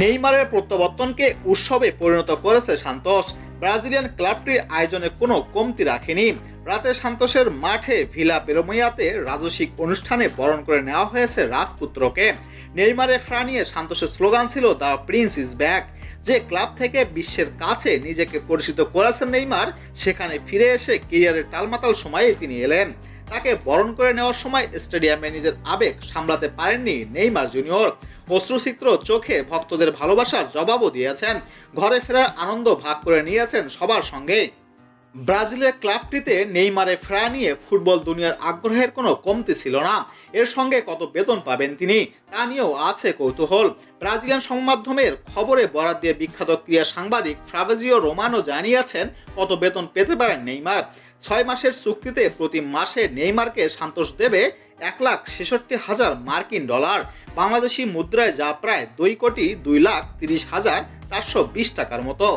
নেইমারের প্রত্যাবর্তনকে উৎসবে পরিণত করেছে সান্তোস। ব্রাজিলিয়ান ক্লাবটি আয়োজনে কোনো কমতি রাখেনি। রাতে সান্তোসের মাঠে ভিলা পেরোমিয়াতে রাজস্বিক অনুষ্ঠানে বরণ করে নেওয়া হয়েছে রাজপুত্রকে। নেইমারের ফ্রা নিয়ে সান্তোসের স্লোগান ছিল দ্য প্রিন্স ইজ ব্যাক যে ক্লাব থেকে বিশ্বের কাছে নিজেকে পরিচিত করেছেন নেইমার, সেখানে ফিরে এসে কেরিয়ারের টালমাতাল সময়ে তিনি এলেন। তাকে বরণ করে নেওয়ার সময় স্টেডিয়ামে নিজের আবেগ সামলাতে পারেননি নেইমার জুনিয়র। অশ্রুচিত্র চোখে ভক্তদের ভালোবাসার জবাবও দিয়েছেন। ঘরে ফেরার আনন্দ ভাগ করে নিয়েছেন সবার সঙ্গে ব্রাজিলের ক্লাবটিতে নেইমারে ফেরা নিয়ে ফুটবল দুনিয়ার আগ্রহের কোনো কমতি ছিল না। এর সঙ্গে কত বেতন পাবেন তিনি, তা নিয়েও আছে কৌতূহল। ব্রাজিলিয়ান সংবাদমাধ্যমের খবরে বরাদ দিয়ে বিখ্যাত ক্রীড়া সাংবাদিক ফ্রাভেজিও রোমানো জানিয়েছেন, কত বেতন পেতে পারেন নেইমার? ছয় মাসের চুক্তিতে প্রতি মাসে নেইমারকে সান্তোষ দেবে এক লাখ ছেষট্টি হাজার মার্কিন ডলার। বাংলাদেশি মুদ্রায় যা প্রায় দুই কোটি দুই লাখ তিরিশ হাজার চারশো বিশ টাকার মতো।